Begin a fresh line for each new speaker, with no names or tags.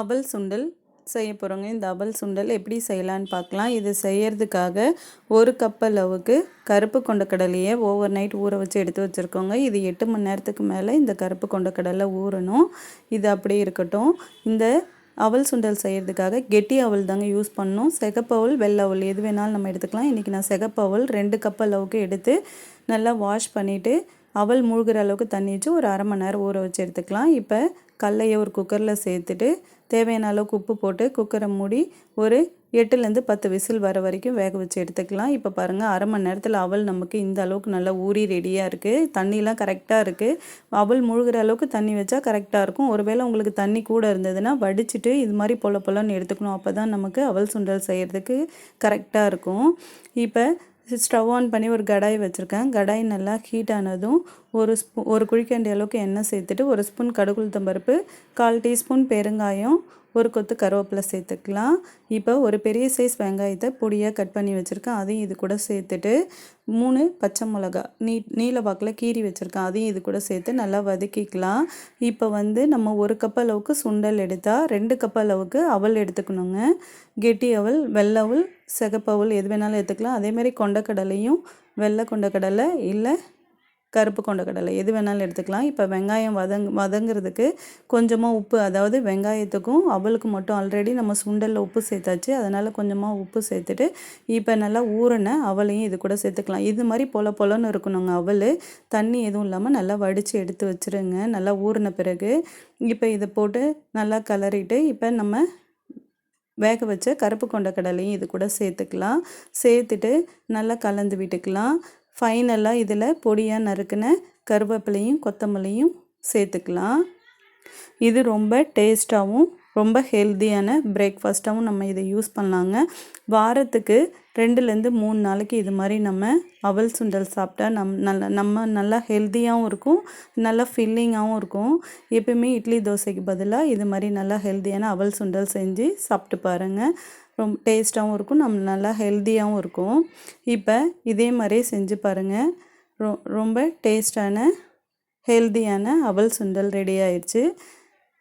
அவல் சுண்டல் செய்ய போகிறோங்க இந்த அவல் சுண்டல் எப்படி செய்யலான்னு பார்க்கலாம். இது செய்யறதுக்காக ஒரு கப் அளவுக்கு கருப்பு கொண்ட கடலையை ஓவர் நைட் ஊற வச்சு எடுத்து வச்சுருக்கோங்க. இது எட்டு மணி நேரத்துக்கு மேலே இந்த கருப்பு கொண்ட கடலை ஊறணும். இது அப்படியே இருக்கட்டும். இந்த அவல் சுண்டல் செய்கிறதுக்காக கெட்டி அவல் தாங்க யூஸ் பண்ணணும். செகப்பவல் வெள்ளை அவல் எது வேணாலும் நம்ம எடுத்துக்கலாம். இன்றைக்கி நான் சிகப்பு ரெண்டு கப் அளவுக்கு எடுத்து நல்லா வாஷ் பண்ணிவிட்டு அவல் மூழ்கிற அளவுக்கு தண்ணி வச்சு ஒரு அரை மணி நேரம் ஊற வச்சு எடுத்துக்கலாம். இப்போ கடலையை ஒரு குக்கரில் சேர்த்துட்டு தேவையான அளவுக்கு உப்பு போட்டு குக்கரை மூடி ஒரு எட்டுலேருந்து பத்து விசில் வர வரைக்கும் வேக வச்சு எடுத்துக்கலாம். இப்போ பாருங்கள் அரை மணி நேரத்தில் அவல் நமக்கு இந்த அளவுக்கு நல்லா ஊறி ரெடியாக இருக்குது தண்ணிலாம் கரெக்டாக இருக்குது அவல் முழுகிற அளவுக்கு தண்ணி வச்சா கரெக்டாக இருக்கும். ஒருவேளை உங்களுக்கு தண்ணி கூட இருந்ததுன்னா வடிச்சிட்டு இது மாதிரி பொல பொலன்னு எடுத்துக்கணும். அப்போ தான் நமக்கு அவல் சுண்டல் செய்கிறதுக்கு கரெக்டாக இருக்கும். இப்போ ஸ்டவ் ஆன் பண்ணி ஒரு கடாய் வச்சுருக்கேன். கடாய் நல்லா ஹீட் ஆனதும் ஒரு ஸ்பூ ஒரு குழிக்கண்டி அளவுக்கு எண்ணெய் சேர்த்துட்டு ஒரு ஸ்பூன் கடுகுளுத்தம்பருப்பு கால் டீஸ்பூன் பெருங்காயம் ஒரு கொத்து கருவேப்பிலை சேர்த்துக்கலாம். இப்போ ஒரு பெரிய சைஸ் வெங்காயத்தை பொடியாக கட் பண்ணி வச்சுருக்கேன். அதையும் இது கூட சேர்த்துட்டு மூணு பச்சை மிளகா நீ நீல வாக்கில் கீறி வச்சுருக்கேன். அதையும் இது கூட சேர்த்து நல்லா வதக்கிக்கலாம். இப்போ வந்து நம்ம ஒரு கப் அளவுக்கு சுண்டல் எடுத்தால் ரெண்டு கப் அளவுக்கு அவல் எடுத்துக்கணுங்க. கெட்டி அவல் வெள்ளை அவல் எது வேணாலும் எடுத்துக்கலாம். அதேமாதிரி கொண்டக்கடலையும் வெள்ளை கொண்டக்கடலை இல்லை கருப்பு கொண்ட கடலை எது வேணாலும் எடுத்துக்கலாம். இப்போ வெங்காயம் வதங் வதங்குறதுக்கு கொஞ்சமாக உப்பு அதாவது வெங்காயத்துக்கும் அவளுக்கு மட்டும் ஆல்ரெடி நம்ம சுண்டலில் உப்பு சேர்த்தாச்சு. அதனால் கொஞ்சமாக உப்பு சேர்த்துட்டு இப்போ நல்லா ஊறின அவளையும் இது கூட சேர்த்துக்கலாம். இது மாதிரி பொல பொலன்னு இருக்கணுங்க அவள். தண்ணி எதுவும் இல்லாமல் நல்லா வடித்து எடுத்து வச்சுருங்க. நல்லா ஊறின பிறகு இப்போ இதை போட்டு நல்லா கலரிட்டு இப்போ நம்ம வேக வச்ச கருப்பு கொண்ட கடலையும் இது கூட சேர்த்துக்கலாம். சேர்த்துட்டு நல்லா கலந்து விட்டுக்கலாம். ஃபைனலாக இதில் பொடியாக நறுக்கின கருவேப்பிலையும் கொத்தமல்லியும் சேர்த்துக்கலாம். இது ரொம்ப டேஸ்ட்டாகவும் ரொம்ப ஹெல்த்தியான பிரேக்ஃபாஸ்ட்டாகவும் நம்ம இதை யூஸ் பண்ணலாங்க. வாரத்துக்கு ரெண்டுலேருந்து மூணு நாளைக்கு இது மாதிரி நம்ம அவல் சுண்டல் சாப்பிட்டா நம் நல்ல நம்ம நல்லா ஹெல்த்தியாகவும் இருக்கும் நல்லா ஃபில்லிங்காகவும் இருக்கும். எப்பயுமே இட்லி தோசைக்கு பதிலாக இது மாதிரி நல்லா ஹெல்த்தியான அவல் சுண்டல் செஞ்சு சாப்பிட்டு பாருங்கள் ரொம்ப டேஸ்ட்டாகவும் இருக்கும் நம்ம நல்லா ஹெல்த்தியாகவும் இருக்கும். இப்போ இதே மாதிரியே செஞ்சு பாருங்கள் ரொ ரொம்ப டேஸ்டான ஹெல்த்தியான அவல் சுண்டல் ரெடி ஆயிடுச்சு